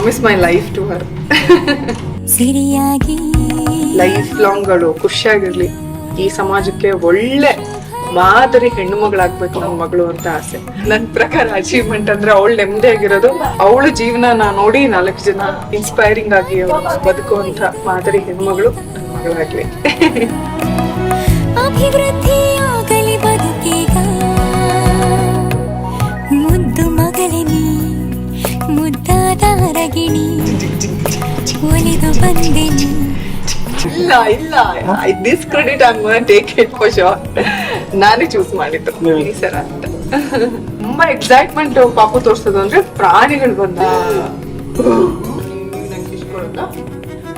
I my life to her her. ಸಿರಿಯಾಗಿ life long ಅವಳು ಖುಷಿಯಾಗಿರ್ಲಿ. ಈ ಸಮಾಜಕ್ಕೆ ಒಳ್ಳೆ ಮಾದರಿ ಹೆಣ್ಣು ಮಗಳಾಗ್ಬೇಕು ನನ್ನ ಮಗಳು ಅಂತ ಆಸೆ. ನನ್ನ ಪ್ರಕಾರ ಅಚೀವ್ಮೆಂಟ್ ಅಂದ್ರೆ ಅವಳು ನೆಮ್ಮದಿಯಾಗಿರೋದು ಅವಳ ಜೀವನ ನೋಡಿ ನಾಲ್ಕು ಜನ ಇನ್ಸ್ಪೈರಿಂಗ್ ಆಗಿ ಬದುಕುವಂತ ಮಾದರಿ ಹೆಣ್ಮಗಳು ನನ್ನ ಮಗಳಾಗ್ಲಿ. ಅರಗಿಣಿ ಒಲಿದು ಬಂದೆನಿ. ಇಲ್ಲ ಇಲ್ಲ this credit I take it for sure ನಾನೇ ಚೂಸ್ ಮಾಡಿದ್ದು. ಈ ಸರ ಅಂತ. ತುಂಬಾ ಎಕ್ಸೈಟ್ಮೆಂಟ್ ಪಾಪು ತೋರ್ಸೋದು ಅಂದ್ರೆ ಪ್ರಾಣಿಗಳು ಬಂದ. ನಂಗೆ ಇಷ್ಟ ಕೊಡುತ್ತಾ?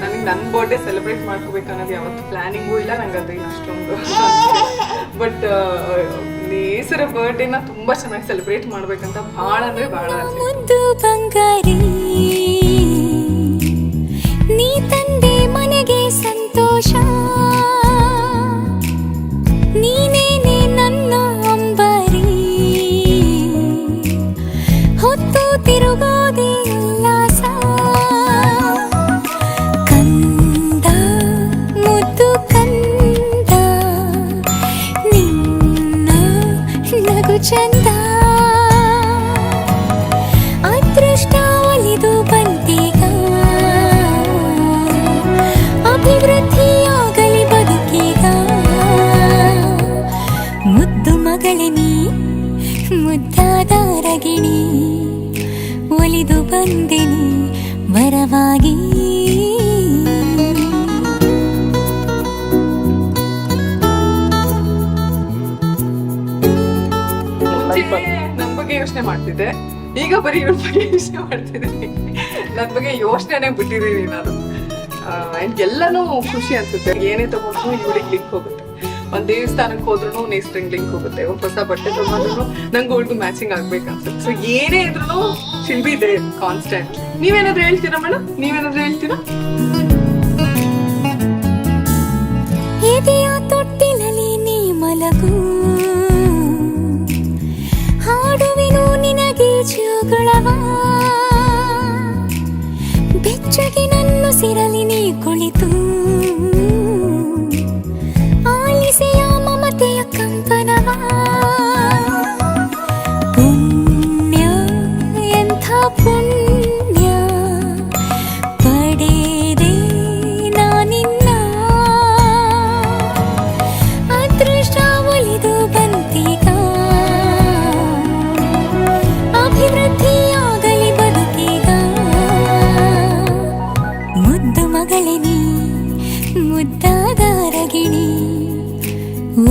ನನಗೆ ನನ್ನ ಬರ್ಡೇ ಸೆಲೆಬ್ರೇಟ್ ಮಾಡ್ಕೋಬೇಕು ಅನ್ನೋದು ಯಾವತ್ತು ಪ್ಲಾನಿಂಗು ಇಲ್ಲ ನಂಗೆ ಅದು ಅಷ್ಟೊಂದು. ಬಟ್ ನೇಸರ ಬರ್ಡೇನ ತುಂಬಾ ಚೆನ್ನಾಗಿ ಸೆಲೆಬ್ರೇಟ್ ಮಾಡ್ಬೇಕಂತ ಭಾಳ ಅಂದ್ರೆ ಭಾಳ ಬಂಗಾರಿ. ಸಂತೋಷ ನೀನೇನೆ ನನ್ನ ಅಂಬಾರಿ ಹೊತ್ತು ತಿರುಗೋದೆ ಉಲ್ಲಾಸ ಕಂದ ಮುದ್ದು ಕಂದ ನಿನ್ನ ನಗು ಚಂದ ಒಲಿದು ಬಂದಿನಿ, ವರವಾಗಿ. ಬಗ್ಗೆ ಯೋಚನೆ ಮಾಡ್ತಿದ್ದೆ. ಈಗ ಬರೀ ಇವ್ರ ಬಗ್ಗೆ ಯೋಚನೆ ಮಾಡ್ತಿದ್ದೀನಿ. ನನ್ ಬಗ್ಗೆ ಯೋಚನೆನೇ ಬಿಟ್ಟಿದ್ದೀನಿ ನಾನು. ಎಲ್ಲಾನು ಖುಷಿ ಅನ್ಸುತ್ತೆ. ಏನೇ ತಗೊಂಡ್ರು ಇವಳಿಗೆ ಲಿಂಕ್ ಹೋಗುತ್ತೆ ಒಂದ್ ದೇವಸ್ಥಾನಕ್ಕೆ ಹೋದ್ರು ನೆಕ್ಸ್ಟ್ ಲಿಂಕ್ ಹೋಗುತ್ತೆ. ಹೊಸ ಬಟ್ಟೆ ತಗೊಂಡ್ರು ನಂಗೆ ಗೋಲ್ಡ್ ಮ್ಯಾಚಿಂಗ್ ಆಗ್ಬೇಕು ಅನ್ಸುತ್ತೆ ಸೊ ಏನೇ ಇದ್ರು ಶಿಲ್ ಇದೆ ಕಾನ್ಸ್ಟೆಂಟ್ ನೀವೇನಾದ್ರು ಹೇಳ್ತೀರಾ ಮೇಡಮ್ ನೀವೇನಾದ್ರು ಹೇಳ್ತೀರಾ? ಮಲಗು.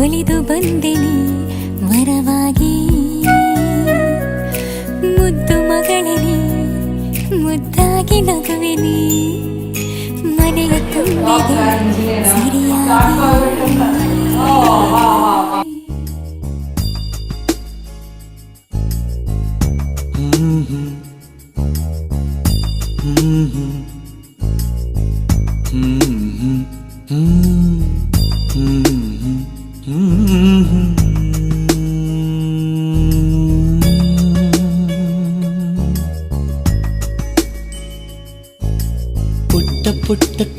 ಒಲಿದು ಬಂದೆನಿ ವರವಾಗಿ ಮುದ್ದು ಮಗಳಿನಿ ಮುದ್ದಾಗಿ ನಗುವಿನಿ ಮನೆಯ ತುಂಬಿದೆ ಸರಿಯಾಗಿ Mm-hmm. Mm-hmm. Mm-hmm.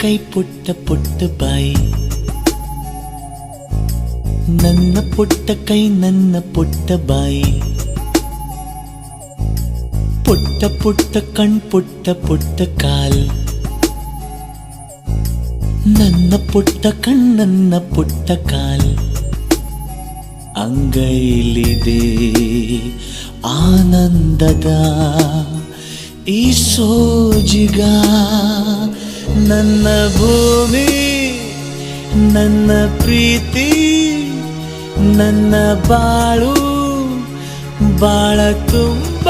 ಕೈ ಪುಟ್ಟ ಪುಟ್ಟ ಬಾಯಿ ನನ್ನ ಪುಟ್ಟ ಕೈ ನನ್ನ ಪುಟ್ಟ ಬಾಯಿ ಪುಟ್ಟ ಪುಟ್ಟ ಕಣ್ ಪುಟ್ಟ ಪುಟ್ಟ ಕಾಲ್ ನನ್ನ ಪುಟ್ಟ ಕಣ್ ನನ್ನ ಪುಟ್ಟ ಕಾಲ್ ಅಂಗೈಲಿದೆ ಆನಂದದ ಈ ಸೋಜಿಗ ನನ್ನ ಭೂಮಿ ನನ್ನ ಪ್ರೀತಿ ನನ್ನ ಬಾಳು ಬಾಳ ತುಂಬ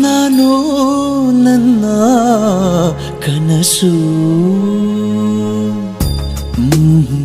ನಾನು ನನ್ನ ಕನಸು ಮ್ಹೂ.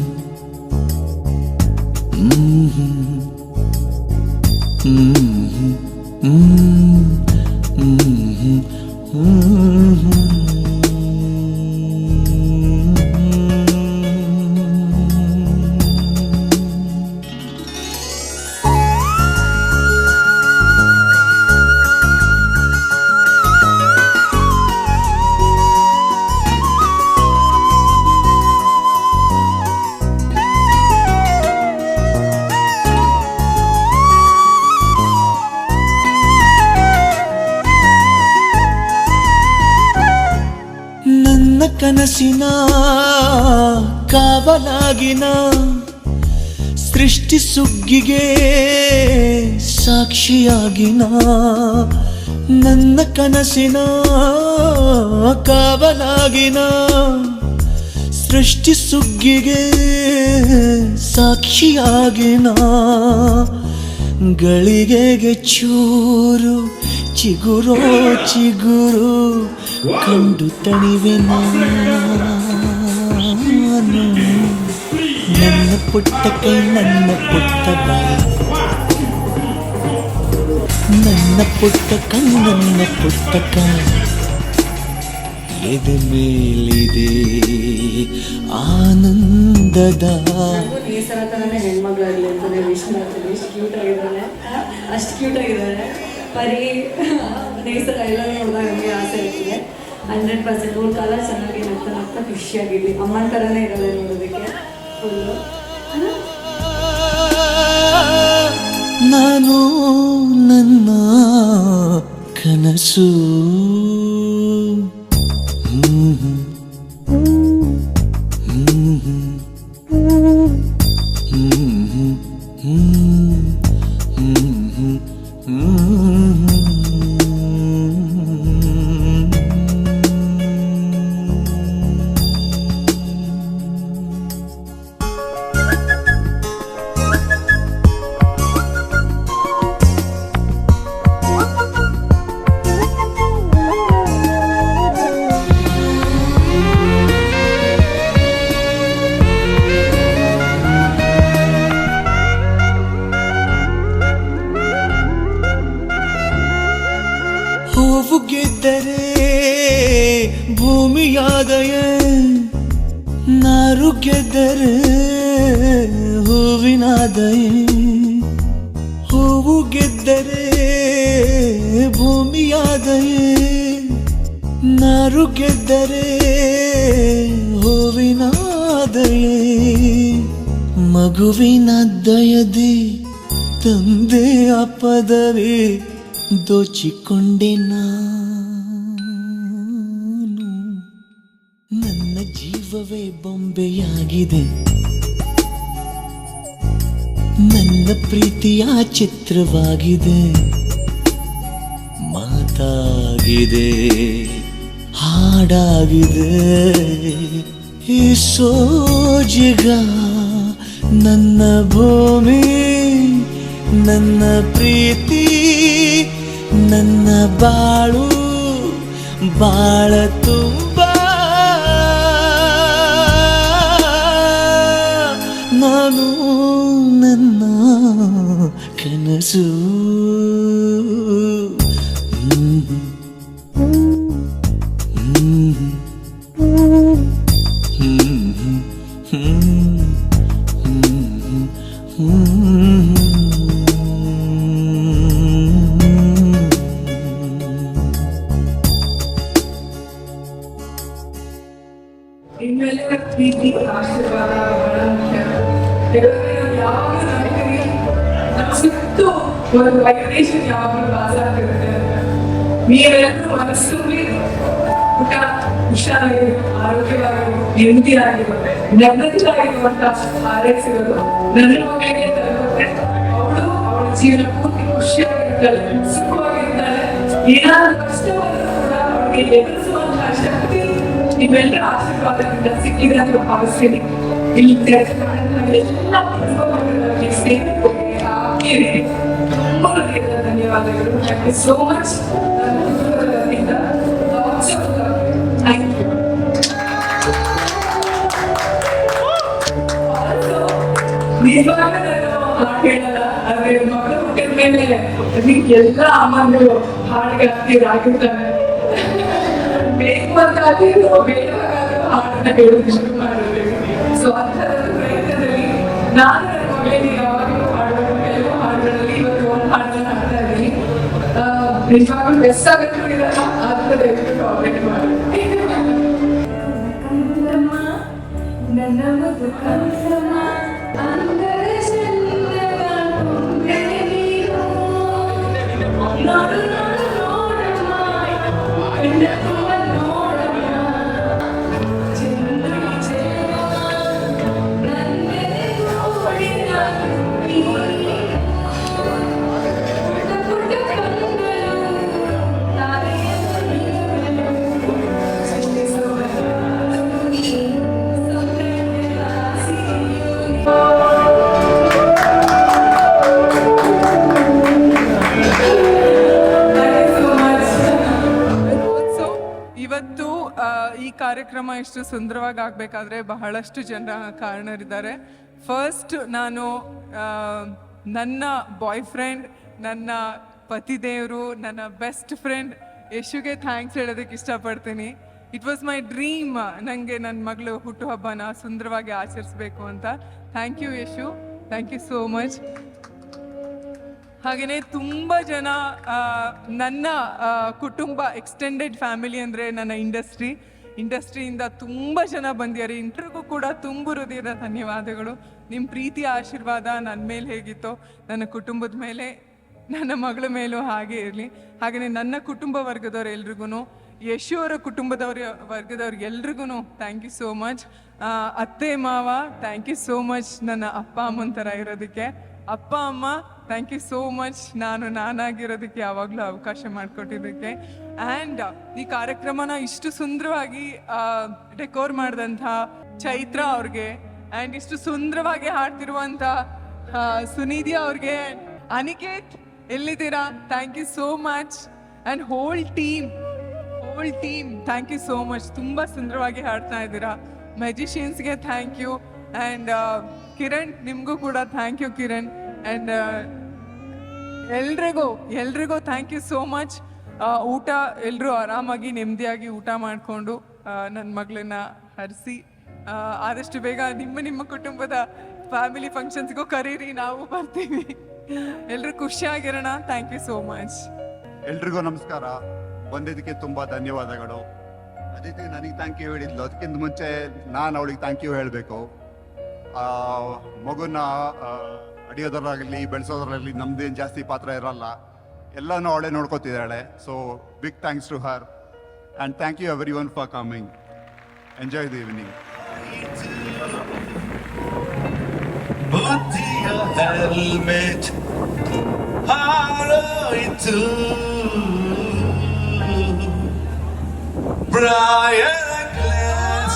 ಕನಸಿನ ಕಾವಲಾಗಿನ ಸೃಷ್ಟಿ ಸುಗ್ಗಿಗೆ ಸಾಕ್ಷಿಯಾಗಿನ ನನ್ನ ಕನಸಿನ ಕಾವಲಾಗಿನ ಸೃಷ್ಟಿ ಸುಗ್ಗಿಗೆ ಸಾಕ್ಷಿಯಾಗಿನ ಗಳಿಗೆಗೆ ಚೂರು ಚಿಗುರೋ ಚಿಗುರು ಕಂಡು ತಣಿವೆನು? ನಾನು ನನ್ನ ಪುಟ್ಟ ಕೈ, ನನ್ನ ಪುಟ್ಟ ಬಾಯಿ. ನನ್ನ ಪುಟ್ಟ ಕೈ, ನನ್ನ ಪುಟ್ಟ ಕೈ ಎದೆ ಮೇಲಿದೆ ಆನಂದದ. ಈ ಸಲ ಹೆಣ್ಮಗಳಾಗಲಿ ಅಂತಾನೆ ವಿಶ್ ಮಾಡ್ತೀನಿ ಎಷ್ಟು ಕ್ಯೂಟ್ ಆಗಿದ್ದಾಳೆ ಅಷ್ಟು ಕ್ಯೂಟ್ ಆಗಿದ್ದಾಳೆ ಪರಿ, ನೇಸರ ಎಲ್ಲ ನೋಡಿದಾಗ ನಮಗೆ ಆಸೆ ಇರ್ತದೆ. ಹಂಡ್ರೆಡ್ ಪರ್ಸೆಂಟ್ ಮೂರು ಕಾಲ ಚೆನ್ನಾಗಿ ನಗ್ತಾ ನಗ್ತಾ ಖುಷಿಯಾಗಿರಲಿ. ಅಮ್ಮನ ಥರನೇ ಇರಲ್ಲ ನೋಡೋದಕ್ಕೆ ಫುಲ್ಲು ನಾನು ನನ್ನ ಕನಸು ಹೂವಿನಾದಯೇ ಹೂವು ಗೆದ್ದರೆ ಭೂಮಿಯಾದೈ ನಾರು ಗೆದ್ದರೆ ಹೂವಿನಾದಯೇ ಮಗುವಿನ ದಯದಿ ತಂದೆ ಪದವಿ ದೋಚಿಕೊಂಡೆ ನಾನು. ನನ್ನ ಜೀವವೇ ಬೊಂಬೆಯಾಗಿದೆ. ನನ್ನ ಪ್ರೀತಿಯ ಚಿತ್ರವಾಗಿದೆ. ಮಾತಾಗಿದೆ, ಹಾಡಾಗಿದೆ. ಈ ಸೋಜಿಗ ನನ್ನ ಭೂಮಿ, ನನ್ನ ಪ್ರೀತಿ, ನನ್ನ ಬಾಳು, ಬಾಳ ತುಂಬ. ನಾನು ನನ್ನ ಕನಸು ಹ್ಮ್. ಹುಷಾರಾಗಿ ಆರೋಗ್ಯವಾಗಿ ನೆಮ್ಮದಿಯಾಗಿರೋ ನೆಮ್ಮದಿಯಾಗಿರುವಂತ ಹಾರೈಸಿರೋದು ನನ್ನ ಮಗಳಿಗೆ ತಲುಪುತ್ತೆ ಅವಳು ಅವಳ ಜೀವನ ಪೂರ್ತಿ ಖುಷಿಯಾಗಿರ್ತಾಳೆ ಸುಖವಾಗಿರ್ತಾಳೆ ಏನಾದ್ರು ಕಷ್ಟ ಬಂದರೂ ಕೂಡ ಅವಳಿಗೆ ಎದುರಿಸುವಂತಹ ಶಕ್ತಿ ನಿಮ್ಮೆಲ್ಲರ ಆಶೀರ್ವಾದದಿಂದ ಸಿಕ್ಕಿದೆ ಅಂತ ಭಾವಿಸ್ತೀನಿ ಇಲ್ಲಿ ಕೆಲಸ ಮಾಡಿದ ಎಲ್ಲ ಕುಟುಂಬಗಳಿಗೆ ಸ್ನೇಹಿತರಿಗೆ ಆಪ್ತರಿಗೆ ತುಂಬ ಹೃದಯದ ಧನ್ಯವಾದಗಳು ಥ್ಯಾಂಕ್ ಯು ಸೋ ಮಚ್ ನಿಜವಾಗ್ಲೂ ನಾನು ಹಾಡ್ ಹೇಳಲ್ಲ ಆದ್ರೆ ಮಗಳು ಮೇಲೆ ಹಾಡನ್ನ ಶುರು ಸೊ ಅಂತ ಪ್ರಯತ್ನದಲ್ಲಿ ನಾನು ನನ್ನ ಯಾವಾಗಲೂ ಹಾಡೋ ಕೆಲವು ಹಾಡುಗಳಲ್ಲಿ ಇವತ್ತು ಒಂದು ಹಾಡನ್ನ ಹಾಡ್ತಾ ಇದ್ದೀನಿ ನಿಜವಾಗ್ಲೂ ಬೆಸ್ಟ್ ಆಗುತ್ತೆ ಇರಲ್ಲ ಆದ್ರೆ ದಯವಿಟ್ಟು ನನ್ನ ಕಾರ್ಯಕ್ರಮ ಇಷ್ಟು ಸುಂದರವಾಗಿ ಆಗಬೇಕಾದ್ರೆ ಬಹಳಷ್ಟು ಜನ ಕಾರಣರಿದ್ದಾರೆ. ಫಸ್ಟ್ ನಾನು ನನ್ನ ಬಾಯ್ ಫ್ರೆಂಡ್ ನನ್ನ ಪತಿದೇವರು, ನನ್ನ ಬೆಸ್ಟ್ ಫ್ರೆಂಡ್ ಯಶುಗೆ ಥ್ಯಾಂಕ್ಸ್ ಹೇಳೋದಕ್ಕೆ ಇಷ್ಟಪಡ್ತೀನಿ. ಇಟ್ ವಾಸ್ ಮೈ ಡ್ರೀಮ್ ನನಗೆ ನನ್ನ ಮಗಳು ಹುಟ್ಟುಹಬ್ಬನ ಸುಂದರವಾಗಿ ಆಚರಿಸ್ಬೇಕು ಅಂತ. Thank you Yashu thank you so much ಹಾಗೆಯೇ ತುಂಬ ಜನ ನನ್ನ ಕುಟುಂಬ ಎಕ್ಸ್ಟೆಂಡೆಡ್ ಫ್ಯಾಮಿಲಿ ಅಂದರೆ ನನ್ನ ಇಂಡಸ್ಟ್ರಿ ಇಂಡಸ್ಟ್ರಿಯಿಂದ ತುಂಬ ಜನ ಬಂದಿದ್ದಾರೆ. ಇಂಟ್ರಿಗೂ ಕೂಡ ತುಂಬ ಹೃದಯದ ಧನ್ಯವಾದಗಳು. ನಿಮ್ಮ ಪ್ರೀತಿ, ಆಶೀರ್ವಾದ ನನ್ನ ಮೇಲೆ ಹೇಗಿತ್ತೋ, ನನ್ನ ಕುಟುಂಬದ ಮೇಲೆ, ನನ್ನ ಮಗಳ ಮೇಲೂ ಹಾಗೆ ಇರಲಿ. ಹಾಗೆಯೇ ನನ್ನ ಕುಟುಂಬ ವರ್ಗದವ್ರು ಎಲ್ರಿಗೂ ಯಶು ಅವರ ಕುಟುಂಬದವ್ರ ವರ್ಗದವ್ರಿಗೆ ಎಲ್ರಿಗೂ ಥ್ಯಾಂಕ್ ಯು ಸೋ ಮಚ್ ಅತ್ತೆ, ಮಾವ ಥ್ಯಾಂಕ್ ಯು ಸೋ ಮಚ್ ನನ್ನ ಅಪ್ಪ, ಅಮ್ಮನ ಥರ ಇರೋದಕ್ಕೆ. ಅಪ್ಪ, ಅಮ್ಮ ಥ್ಯಾಂಕ್ ಯು ಸೋ ಮಚ್ ನಾನು ನಾನಾಗಿರೋದಕ್ಕೆ ಯಾವಾಗಲೂ ಅವಕಾಶ ಮಾಡಿಕೊಟ್ಟಿದ್ದಕ್ಕೆ. ಆ್ಯಂಡ್ ಈ ಕಾರ್ಯಕ್ರಮನ ಇಷ್ಟು ಸುಂದರವಾಗಿ ಡೆಕೋರ್ ಮಾಡಿದಂಥ ಚೈತ್ರ ಅವ್ರಿಗೆ ಆ್ಯಂಡ್ ಇಷ್ಟು ಸುಂದರವಾಗಿ ಹಾಡ್ತಿರುವಂಥ ಸುನಿಧಿ ಅವ್ರಿಗೆ. ಅನಿಕೇತ್, ಎಲ್ಲಿದ್ದೀರಾ? Thank you so much and whole team whole team thank you so much ತುಂಬ ಸುಂದರವಾಗಿ ಹಾಡ್ತಾ ಇದ್ದೀರಾ. ಮೆಜಿಷಿಯನ್ಸ್ಗೆ ಥ್ಯಾಂಕ್ ಯು ಆ್ಯಂಡ್ ಕಿರಣ್, ನಿಮಗೂ ಕೂಡ ಥ್ಯಾಂಕ್ ಯು ಕಿರಣ್. ಆ್ಯಂಡ್ ಎಲ್ರಿಗೂ ಎಲ್ರಿಗೂ ಥ್ಯಾಂಕ್ ಯು ಸೋ ಮಚ್ ಊಟ ಎಲ್ಲರೂ ಆರಾಮಾಗಿ, ನೆಮ್ಮದಿಯಾಗಿ ಊಟ ಮಾಡಿಕೊಂಡು ನನ್ನ ಮಗಳನ್ನ ಹರಿಸಿ ಆದಷ್ಟು ಬೇಗ ನಿಮ್ಮ ನಿಮ್ಮ ಕುಟುಂಬದ ಫ್ಯಾಮಿಲಿ ಫಂಕ್ಷನ್ಸ್ಗೂ ಕರೀರಿ, ನಾವು ಬರ್ತೀವಿ. ಎಲ್ಲರೂ ಖುಷಿಯಾಗಿರೋಣ. ಥ್ಯಾಂಕ್ ಯು ಸೋ ಮಚ್ ಎಲ್ರಿಗೂ ನಮಸ್ಕಾರ. ಬಂದಿದ್ದಕ್ಕೆ ತುಂಬ ಧನ್ಯವಾದಗಳು. ಅದಕ್ಕೆ ನನಗೆ ಥ್ಯಾಂಕ್ ಯು ಹೇಳಿದ್ಲು. ಅದಕ್ಕಿಂತ ಮುಂಚೆ ನಾನು ಅವಳಿಗೆ ಥ್ಯಾಂಕ್ ಯು ಹೇಳಬೇಕು. ಮಗುನ ಆ, ಅಡಿಯೋದ್ರಾಗಲಿ ಬೆಳೆಸೋದ್ರಲ್ಲಿ ನಮ್ದೇನು ಜಾಸ್ತಿ ಪಾತ್ರ ಇರಲ್ಲ. ಎಲ್ಲನೂ ಅವಳೆ ನೋಡ್ಕೋತಿದ್ದಾಳೆ. So big thanks to her and thank you everyone for coming enjoy the evening Put helmet to Brian Glass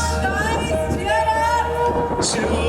Churano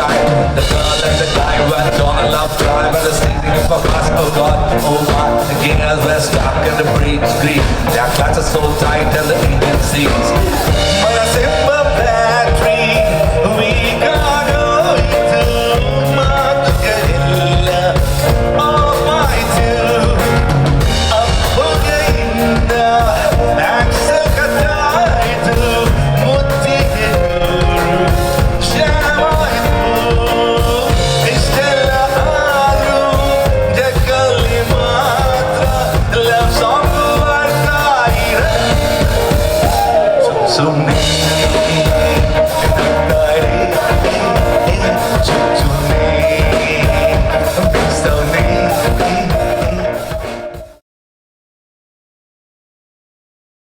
side. The girl and the guy went on a love drive and the singing of a glass. Oh God, oh my, the gingers were stuck in the breeze green. Their clutches so tight and the engine seas. But I said,